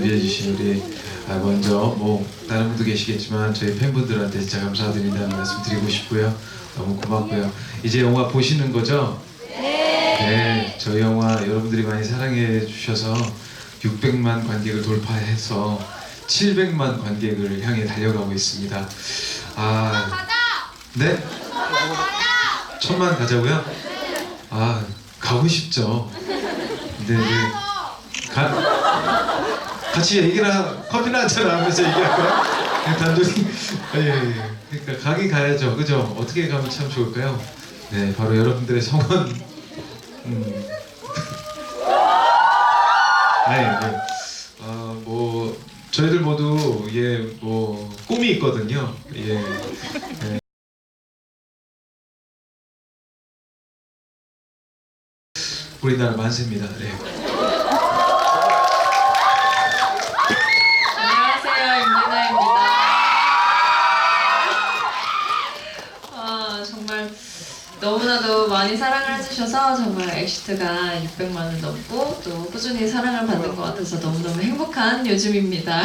준비해 주신 우리 아, 먼저 뭐 다른 분도 계시겠지만 저희 팬분들한테 진짜 감사드린다는 말씀 드리고 싶고요. 너무 고맙고요. 이제 영화 보시는 거죠? 네. 저희 영화 여러분들이 많이 사랑해 주셔서 600만 관객을 돌파해서 700만 관객을 향해 달려가고 있습니다. 아, 네? 천만 가자고요? 아, 가고 싶죠. 네, 네. 가, 같이 얘기나 커피나 한잔 하면서 얘기할까요? 네, 단둘이. 예, 예, 예. 그러니까 가긴 가야죠. 그죠? 어떻게 가면 참 좋을까요? 네, 바로 여러분들의 성원. 음. 네, 네. 아, 뭐 저희들 모두 예, 뭐 꿈이 있거든요. 예. 예. 우리나라 만세입니다. 네. 안녕하세요, 임진아입니다. 아, 정말 너무나도 많이 사랑을 해주셔서 정말 엑시트가 600만 원 넘고 또 꾸준히 사랑을 받는 것 같아서 너무너무 행복한 요즘입니다.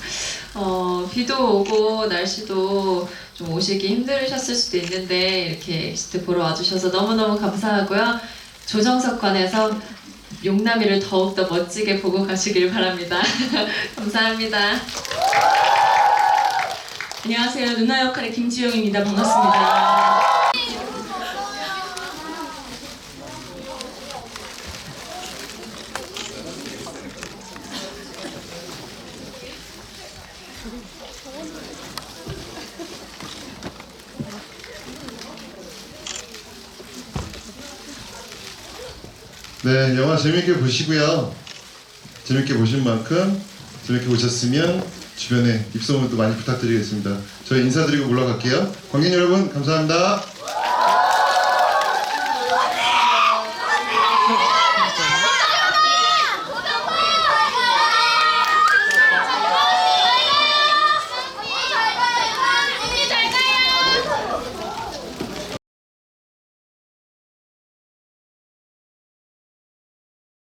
어, 비도 오고 날씨도 좀 오시기 힘들으셨을 수도 있는데 이렇게 엑시트 보러 와주셔서 너무너무 감사하고요. 조정석관에서 용남이를 더욱더 멋지게 보고 가시길 바랍니다. 감사합니다. 안녕하세요. 누나 역할의 김지영입니다. 반갑습니다. 네, 영화 재밌게 보시고요. 재밌게 보신 만큼 재밌게 보셨으면 주변에 입소문 또 많이 부탁드리겠습니다. 저희 인사드리고 올라갈게요. 관객 여러분 감사합니다.